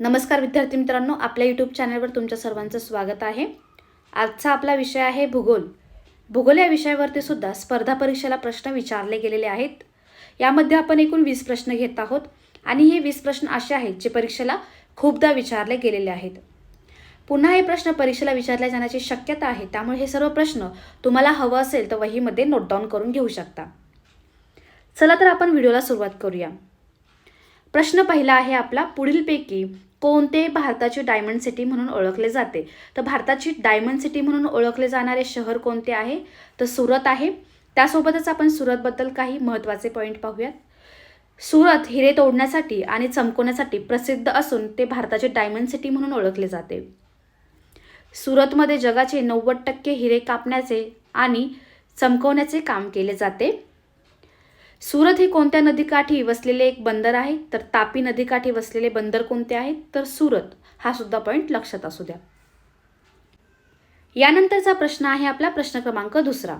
नमस्कार विद्यार्थी मित्रांनो आपल्या यूट्यूब चॅनलवर तुमच्या सर्वांचं स्वागत आहे. आजचा आपला विषय आहे भूगोल. भूगोल या विषयावरती सुद्धा स्पर्धा परीक्षेला प्रश्न विचारले गेलेले आहेत. यामध्ये आपण एकूण वीस प्रश्न घेत आहोत आणि हे वीस प्रश्न असे आहेत जे परीक्षेला खूपदा विचारले गेलेले आहेत. पुन्हा हे प्रश्न परीक्षेला विचारले जाण्याची शक्यता आहे त्यामुळे हे सर्व प्रश्न तुम्हाला हवं असेल तर वहीमध्ये नोट डाऊन करून घेऊ शकता. चला तर आपण व्हिडिओला सुरुवात करूया. प्रश्न पहिला आहे आपला पुढीलपैकी कोणते भारताची डायमंड सिटी म्हणून ओळखले जाते. तर भारताची डायमंड सिटी म्हणून ओळखले जाणारे शहर कोणते आहे? तर सुरत आहे. त्यासोबतच आपण सुरतबद्दल काही महत्त्वाचे पॉईंट पाहूयात. सुरत हिरे तोडण्यासाठी आणि चमकवण्यासाठी प्रसिद्ध असून ते भारताचे डायमंड सिटी म्हणून ओळखले जाते. सुरतमध्ये जगाचे नव्वद टक्के हिरे कापण्याचे आणि चमकवण्याचे काम केले जाते. सुरत हे कोणत्या नदीकाठी वसलेले एक बंदर आहे? तर तापी नदीकाठी वसलेले बंदर कोणते आहेत? तर सुरत. हा सुद्धा पॉईंट लक्षात असू द्या. यानंतरचा प्रश्न आहे आपला प्रश्न क्रमांक दुसरा.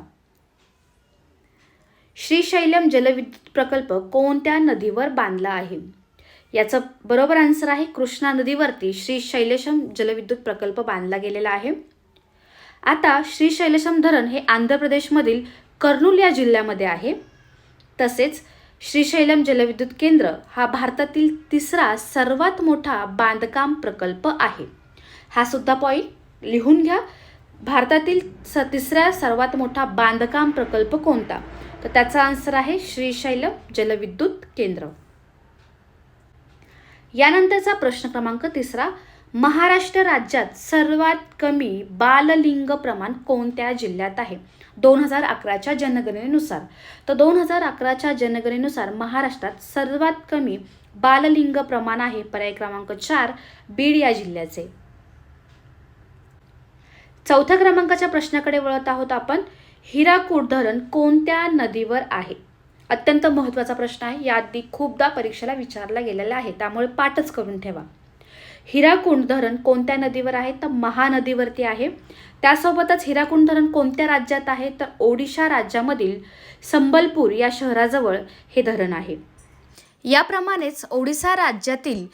श्रीशैलम जलविद्युत प्रकल्प कोणत्या नदीवर बांधला आहे? याचं बरोबर आन्सर आहे कृष्णा नदीवरती श्री शैलेशम जलविद्युत प्रकल्प बांधला गेलेला आहे. आता श्री शैलेशम धरण हे आंध्र प्रदेशमधील कर्नूल या जिल्ह्यामध्ये आहे. तसेच श्रीशैलम जलविद्युत केंद्र हा भारतातील तिसरा सर्वात मोठा बांधकाम प्रकल्प आहे. हा सुद्धा पॉईंट लिहून घ्या. भारतातील स तिसऱ्या सर्वात मोठा बांधकाम प्रकल्प कोणता? तर त्याचा आन्सर आहे श्रीशैलम जलविद्युत केंद्र. यानंतरचा प्रश्न क्रमांक तिसरा महाराष्ट्र राज्यात सर्वात कमी बाललिंग प्रमाण कोणत्या जिल्ह्यात आहे? दोन हजार अकराच्या जनगणनेनुसार. तर दोन हजार अकराच्या जनगणनेनुसार महाराष्ट्रात सर्वात कमी बाललिंग प्रमाण आहे पर्याय क्रमांक चार बीड या जिल्ह्याचे. चौथ्या क्रमांकाच्या प्रश्नाकडे वळत आहोत आपण. हिराकूड धरण कोणत्या नदीवर आहे? अत्यंत महत्त्वाचा प्रश्न आहे. या आधी खूपदा परीक्षेला विचारला गेलेला आहे. त्यामुळे पाठच करून ठेवा. हिराकुंड धरण कोणत्या नदीवर आहे? तर महानदीवरती आहे. त्यासोबतच हिराकुंड धरण कोणत्या राज्यात आहे? तर ओडिशा राज्यामधील संबलपूर या शहराजवळ हे धरण आहे. याप्रमाणेच ओडिशा राज्यातील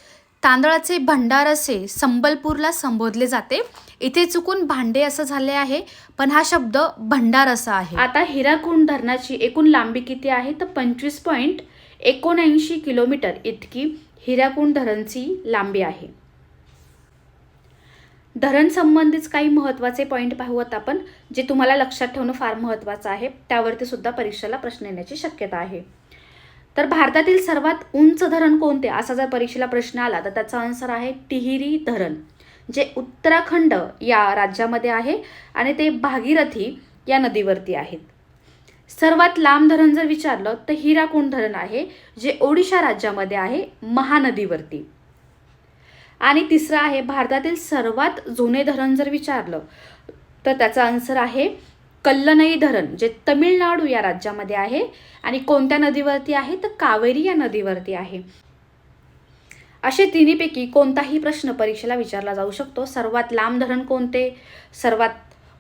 तांदळाचे भंडार असे संबलपूरला संबोधले जाते. इथे चुकून भांडे असं झाले आहे पण हा शब्द भंडार असा आहे. आता हिराकुंड धरणाची एकूण लांबी किती आहे? तर पंचवीस पॉईंट एकोणऐंशी किलोमीटर इतकी हिराकुंड धरणची लांबी आहे. धरण संबंधीच काही महत्त्वाचे पॉईंट पाहूयात आपण जे तुम्हाला लक्षात ठेवणं फार महत्त्वाचं आहे. त्यावरती सुद्धा परीक्षेला प्रश्न येण्याची शक्यता आहे. तर भारतातील सर्वात उंच धरण कोणते? असा जर परीक्षेला प्रश्न आला तर त्याचा आन्सर आहे टिहिरी धरण जे उत्तराखंड या राज्यामध्ये आहे आणि ते भागीरथी या नदीवरती आहेत. सर्वात लांब धरण जर विचारलं तर हिराकुंड धरण आहे जे ओडिशा राज्यामध्ये आहे महानदीवरती. आणि तिसरं आहे भारतातील सर्वात जुने धरण जर विचारलं तर त्याचा आन्सर आहे कल्लनई धरण जे तमिळनाडू या राज्यामध्ये आहे. आणि कोणत्या नदीवरती आहे? तर कावेरी या नदीवरती आहे. असे तिन्हीपैकी कोणताही प्रश्न परीक्षेला विचारला जाऊ शकतो. सर्वात लांब धरण कोणते? सर्वात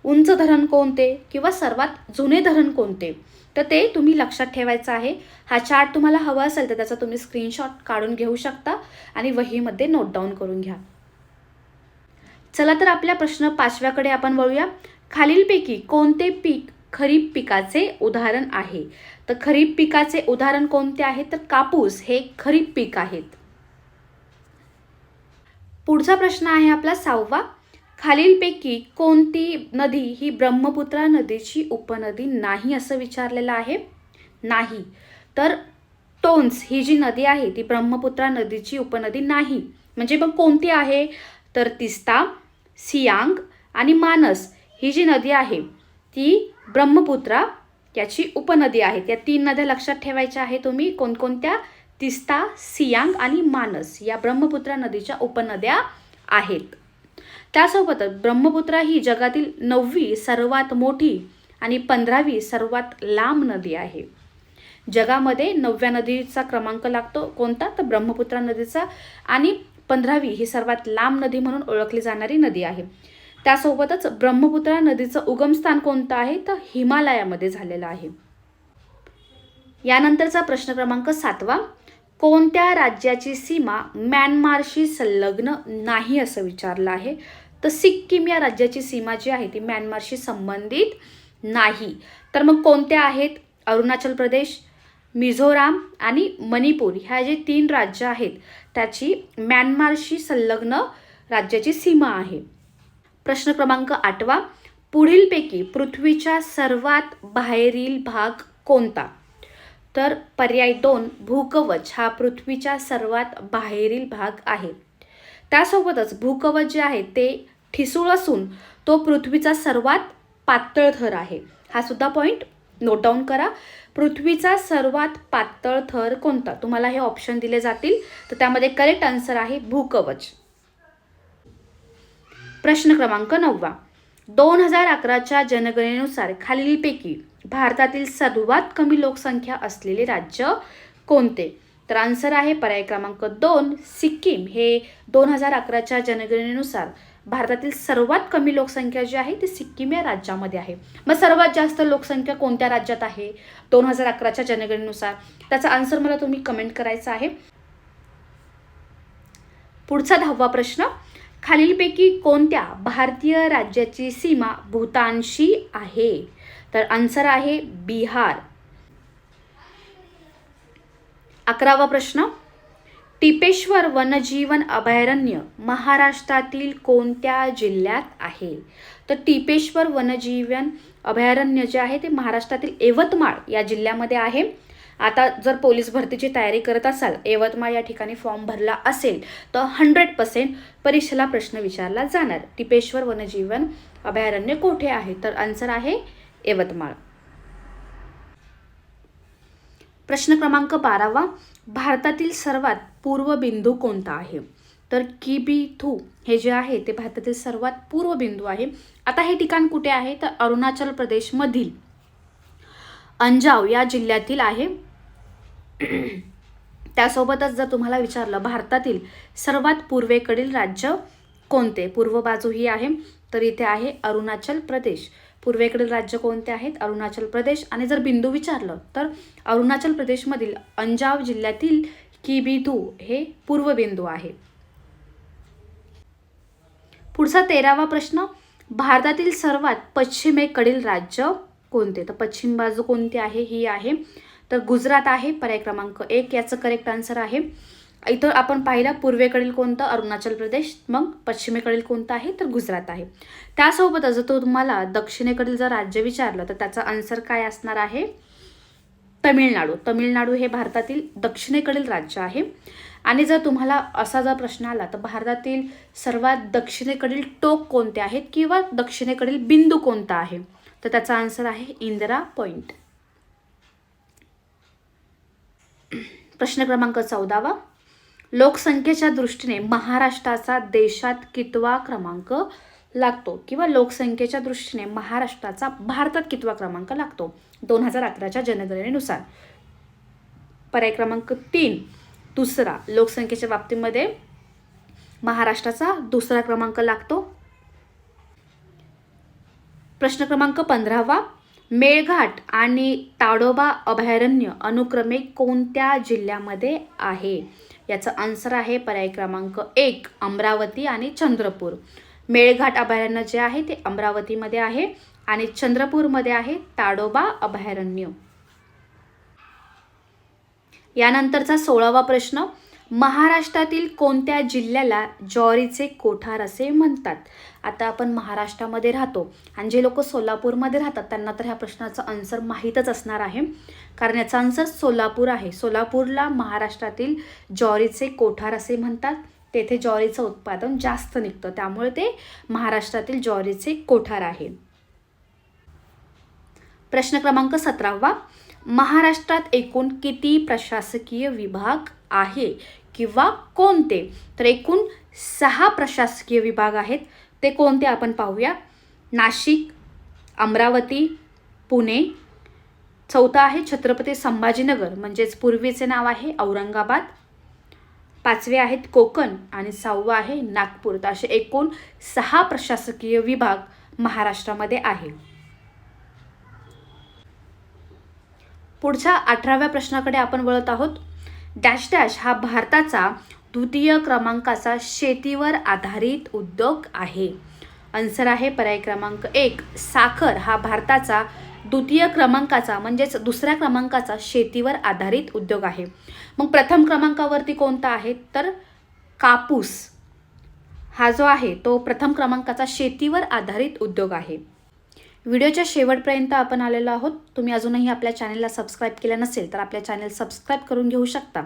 उंच धरण कोणते? किंवा सर्वात जुने धरण कोणते? तर ते तुम्ही लक्षात ठेवायचं आहे. हा चार्ट तुम्हाला हवा असेल तर त्याचा तुम्ही स्क्रीनशॉट काढून घेऊ शकता आणि वहीमध्ये नोट डाऊन करून घ्या. चला तर आपल्या प्रश्न पाचव्याकडे आपण वळूया. खालीलपैकी कोणते पीक खरीप पिकाचे उदाहरण आहे? तर खरीप पिकाचे उदाहरण कोणते आहे? तर कापूस हे खरीप पीक आहेत. पुढचा प्रश्न आहे आपला सहावा. खालीलपैकी कोणती नदी ही ब्रह्मपुत्रा नदीची उपनदी नाही असं विचारलेलं आहे? नाही. तर टोन्स ही जी नदी आहे ती ब्रह्मपुत्रा नदीची उपनदी नाही. म्हणजे मग कोणती आहे? तर तिस्ता सियांग आणि मानस ही जी नदी आहे ती ब्रह्मपुत्रा याची उपनदी आहे. या तीन नद्या लक्षात ठेवायच्या आहे तुम्ही. कोणकोणत्या? तिस्ता सियांग आणि मानस या ब्रह्मपुत्रा नदीच्या उपनद्या आहेत. त्यासोबतच ब्रह्मपुत्रा ही जगातील नववी सर्वात मोठी आणि पंधरावी सर्वात लांब नदी आहे. जगामध्ये नवव्या नदीचा क्रमांक लागतो कोणता? तर ब्रह्मपुत्रा नदीचा आणि पंधरावी ही सर्वात लांब नदी म्हणून ओळखली जाणारी नदी आहे. त्यासोबतच ब्रह्मपुत्रा नदीचं उगमस्थान कोणतं आहे? तर हिमालयामध्ये झालेलं आहे. यानंतरचा प्रश्न क्रमांक सातवा. कोणत्या राज्याची सीमा म्यानमारशी संलग्न नाही असं विचारलं आहे? तर सिक्कीम या राज्याची सीमा जी आहे ती म्यानमारशी संबंधित नाही. तर मग कोणत्या आहेत? अरुणाचल प्रदेश मिझोराम आणि मणिपूर. ह्या जे तीन राज्य आहेत त्याची म्यानमारशी संलग्न राज्याची सीमा आहे. प्रश्न क्रमांक आठवा. पुढीलपैकी पृथ्वीच्या सर्वात बाहेरील भाग कोणता? तर पर्याय दोन भूकवच. हा पृथ्वीच्या सर्वात बाहेरील भाग आहे. त्यासोबतच भूकवच जे आहे ते ठिसूळ असून तो पृथ्वीचा सर्वात पातळ थर आहे. हा सुद्धा पॉईंट नोट डाऊन करा. पृथ्वीचा सर्वात पातळ थर कोणता? तुम्हाला हे ऑप्शन दिले जातील. तर त्यामध्ये करेक्ट आन्सर आहे भूकवच. प्रश्न क्रमांक नववा. दोन हजार अकराच्या जनगणनेनुसार खालीलपैकी भारतातील सर्वात कमी लोकसंख्या असलेले राज्य कोणते? तर आन्सर आहे पर्याय क्रमांक दोन सिक्कीम. हे दोन हजार अकराच्या जनगणनेनुसार भारतातील सर्वात कमी लोकसंख्या जी आहे ती सिक्कीम या राज्यामध्ये आहे. मग सर्वात जास्त लोकसंख्या कोणत्या राज्यात आहे? दोन हजार अकराच्या जनगणनेनुसार. त्याचा आन्सर मला तुम्ही कमेंट करायचा आहे. पुढचा दहावा प्रश्न. खालीलपैकी कोणत्या भारतीय राज्याची सीमा भूतानशी आहे? तर आन्सर आहे बिहार. अकरावा प्रश्न. टिपेश्वर वनजीवन अभयारण्य महाराष्ट्रातील कोणत्या जिल्ह्यात आहे? तर टिपेश्वर वनजीवन अभयारण्य जे आहे ते महाराष्ट्रातील यवतमाळ या जिल्ह्यामध्ये आहे. आता जर पोलीस भरतीची तयारी करत असाल यवतमाळ या ठिकाणी फॉर्म भरला असेल तर हंड्रेड पर्सेंट परीक्षेला प्रश्न विचारला जाणार. टिपेश्वर वनजीवन अभयारण्य कोठे आहे? तर आन्सर आहे यवतमाळ. प्रश्न क्रमांक बारावा भारतातील सर्वात पूर्व बिंदू कोणता आहे? तर किबी हे जे आहे ते भारतातील सर्वात पूर्व बिंदू आहे. आता हे ठिकाण कुठे आहे? तर अरुणाचल प्रदेशमधील अंजाव या जिल्ह्यातील आहे. त्यासोबतच जर तुम्हाला विचारलं भारतातील सर्वात पूर्वेकडील राज्य कोणते? पूर्व बाजू ही आहे तर इथे आहे अरुणाचल प्रदेश. पूर्वेकडील राज्य कोणते आहेत? अरुणाचल प्रदेश. आणि जर बिंदू विचारलं तर अरुणाचल प्रदेशमधील अंजाव जिल्ह्यातील किबिधू हे पूर्व बिंदू आहे. पुढचा तेरावा प्रश्न. भारतातील सर्वात पश्चिमेकडील राज्य कोणते? तर पश्चिम बाजू कोणती आहे? ही आहे. तर गुजरात आहे पर्याय क्रमांक एक याचं करेक्ट आन्सर आहे. इथं आपण पाहिलं पूर्वेकडील कोणतं? अरुणाचल प्रदेश मग पश्चिमेकडील कोणतं आहे? तर गुजरात आहे. त्यासोबतच जर तो तुम्हाला दक्षिणेकडील जर राज्य विचारलं तर त्याचा आन्सर काय असणार आहे? तमिळनाडू. तमिळनाडू हे भारतातील दक्षिणेकडील राज्य आहे. आणि जर तुम्हाला असा जर प्रश्न आला तर भारतातील सर्वात दक्षिणेकडील टोक कोणते आहेत किंवा दक्षिणेकडील बिंदू कोणता आहे? तर त्याचा आन्सर आहे इंदिरा पॉईंट प्रश्न क्रमांक चौदावा. लोकसंख्येच्या दृष्टीने महाराष्ट्राचा देशात कितवा क्रमांक लागतो? किंवा लोकसंख्येच्या दृष्टीने महाराष्ट्राचा भारतात कितवा क्रमांक लागतो? दोन हजार अकराच्या जनगणनेनुसार. पर्याय क्रमांक तीन दुसरा. लोकसंख्येच्या बाबतीमध्ये महाराष्ट्राचा दुसरा क्रमांक लागतो. प्रश्न क्रमांक पंधरावा. मेळघाट आणि ताडोबा अभयारण्य अनुक्रमे कोणत्या जिल्ह्यामध्ये आहे? याचं आन्सर आहे पर्याय क्रमांक एक अमरावती आणि चंद्रपूर. मेळघाट अभयारण्य जे आहे ते अमरावतीमध्ये आहे आणि चंद्रपूरमध्ये आहे ताडोबा अभयारण्य. यानंतरचा सोळावा प्रश्न महाराष्ट्रातील कोणत्या जिल्ह्याला ज्वारीचे कोठार असे म्हणतात? आता आपण महाराष्ट्रामध्ये राहतो आणि जे लोक सोलापूरमध्ये राहतात त्यांना तर ह्या प्रश्नाचं आन्सर माहीतच असणार आहे. कारण याचा आन्सर सोलापूर आहे. सोलापूरला महाराष्ट्रातील ज्वारीचे कोठार असे म्हणतात. तेथे ज्वारीचं उत्पादन जास्त निघतं. त्यामुळे ते महाराष्ट्रातील ज्वारीचे कोठार आहे. प्रश्न क्रमांक सतरावा. महाराष्ट्रात एकूण किती प्रशासकीय विभाग आहे किंवा कोणते? तर एकूण सहा प्रशासकीय विभाग आहेत. ते कोणते आपण पाहूया? नाशिक अमरावती पुणे. चौथा आहे छत्रपती संभाजीनगर म्हणजेच पूर्वीचे नाव आहे औरंगाबाद. पाचवे आहेत कोकण आणि सहावं आहे नागपूर. तर असे एकूण सहा प्रशासकीय विभाग महाराष्ट्रामध्ये आहे. पुढच्या अठराव्या प्रश्नाकडे आपण वळत आहोत. डॅश डॅश हा भारताचा द्वितीय क्रमांकाचा शेतीवर आधारित उद्योग आहे. आन्सर आहे पर्याय क्रमांक एक. साखर हा भारताचा द्वितीय क्रमांकाचा म्हणजेच दुसऱ्या क्रमांकाचा शेतीवर आधारित उद्योग आहे. मग प्रथम क्रमांकावरती कोणता आहे? तर कापूस हा जो आहे तो प्रथम क्रमांकाचा शेतीवर आधारित उद्योग आहे. व्हिडिओच्या शेवटपर्यंत आपण आलेलो आहोत. तुम्ही अजूनही आपल्या चॅनलला सबस्क्राईब केलं नसेल तर आपल्या चॅनल सबस्क्राईब करून घेऊ शकता.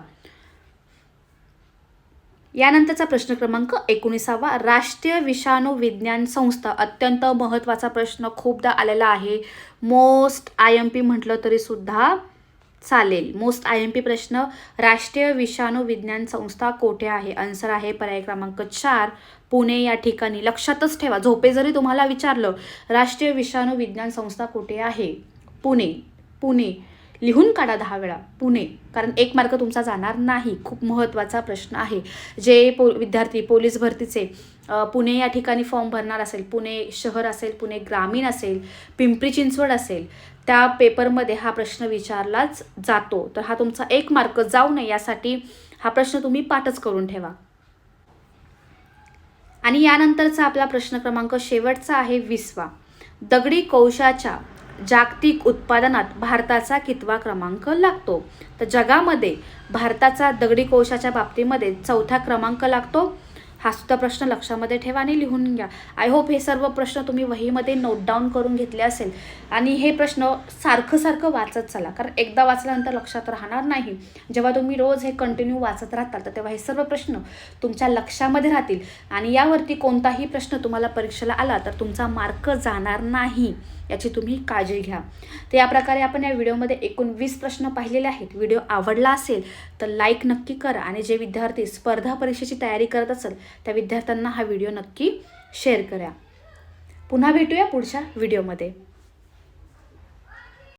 यानंतरचा प्रश्न क्रमांक एकोणीसावा. राष्ट्रीय विषाणू विज्ञान संस्था अत्यंत महत्त्वाचा प्रश्न खूपदा आलेला आहे. मोस्ट आय एम पी म्हटलं तरी सुद्धा चालेल. मोस्ट आय एम पी प्रश्न राष्ट्रीय विषाणू विज्ञान संस्था कोठे आहे? आन्सर आहे पर्याय क्रमांक चार पुणे. या ठिकाणी लक्षातच ठेवा. झोपे जरी तुम्हाला विचारलं राष्ट्रीय विषाणू विज्ञान संस्था कुठे आहे? पुणे. पुणे. लिहून काढा दहा वेळा पुणे. कारण एक मार्क तुमचा जाणार नाही. खूप महत्त्वाचा प्रश्न आहे. जे पो विद्यार्थी पोलीस भरतीचे पुणे या ठिकाणी फॉर्म भरणार असेल पुणे शहर असेल पुणे ग्रामीण असेल पिंपरी चिंचवड असेल त्या पेपरमध्ये हा प्रश्न विचारलाच जातो. तर हा तुमचा एक मार्क जाऊ नये यासाठी हा प्रश्न तुम्ही पाठच करून ठेवा. आणि यानंतरचा आपला प्रश्न क्रमांक शेवटचा आहे विसवा. दगडी कौशाच्या जागतिक उत्पादनात भारताचा कितवा क्रमांक लागतो? तर जगामध्ये भारताचा दगडी कोशाच्या बाबतीमध्ये चौथा क्रमांक लागतो? हा सुद्धा प्रश्न लक्षामध्ये ठेवा आणि लिहून घ्या. आय होप हे सर्व प्रश्न तुम्ही वहीमध्ये नोट डाऊन करून घेतले असेल. आणि हे प्रश्न सारखं सारखं वाचत चला कारण एकदा वाचल्यानंतर लक्षात राहणार नाही. जेव्हा तुम्ही रोज हे कंटिन्यू वाचत राहताल तर तेव्हा हे सर्व प्रश्न तुमच्या लक्षामध्ये राहतील. आणि यावरती कोणताही प्रश्न तुम्हाला परीक्षेला आला तर तुमचा मार्क जाणार नाही. याची तुम्ही काळजी घ्या. तर या प्रकारे आपण या व्हिडिओमध्ये एकूण वीस प्रश्न पाहिलेले आहेत. व्हिडिओ आवडला असेल तर लाईक नक्की करा आणि जे विद्यार्थी स्पर्धा परीक्षेची तयारी करत असेल त्या विद्यार्थ्यांना हा व्हिडिओ नक्की शेअर करा. पुन्हा भेटूया पुढच्या व्हिडिओमध्ये.